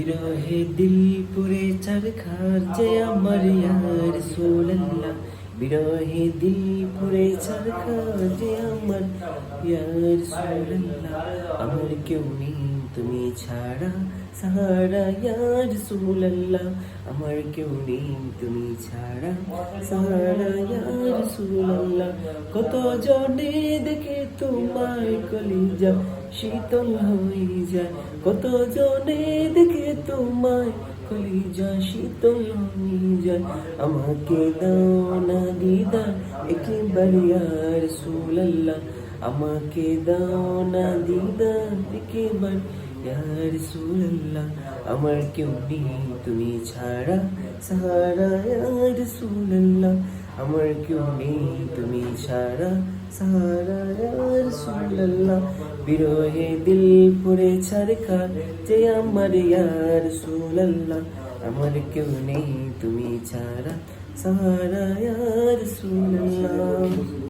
বিরহে দিল পুরে চরখার যে আমার ইয়ার সোল্লাহ বিরহে দিল পুরে চরখার যে আমার ইয়ার সোল্লাহ আমার কেউ নেই তুমি ছাড়া, সাহারা ইয়ার সোল্লাহ আমার কেউ নেই তুমি ছাড়া, সাহারা ইয়ার সোল্লাহ কত জনে দেখে তোমায় কলিজা শীতল হয়ে যায়। কত জনে দেখে তোমায় কলিজা শীতল হয়ে যায়। আমাকে দাও না দিদার একেবারে আর সুলাল্লাহ আমাকে দাও না দিদার একেবারে ইয়ার সুলাল্লাহ আমার কেউ নেই, তুমি ছাড়া সাহারা ইয়ার সুলাল্লাহ আমার কেউ নেই, তুমি ছাড়া সারা ইয়ার সুলাল্লাহ বিরহে দিল পুরে ছাড়খা যে আমার ইয়ার সুলাল্লাহ আমার কেউ নেই, তুমি ছাড়া সারা ইয়ার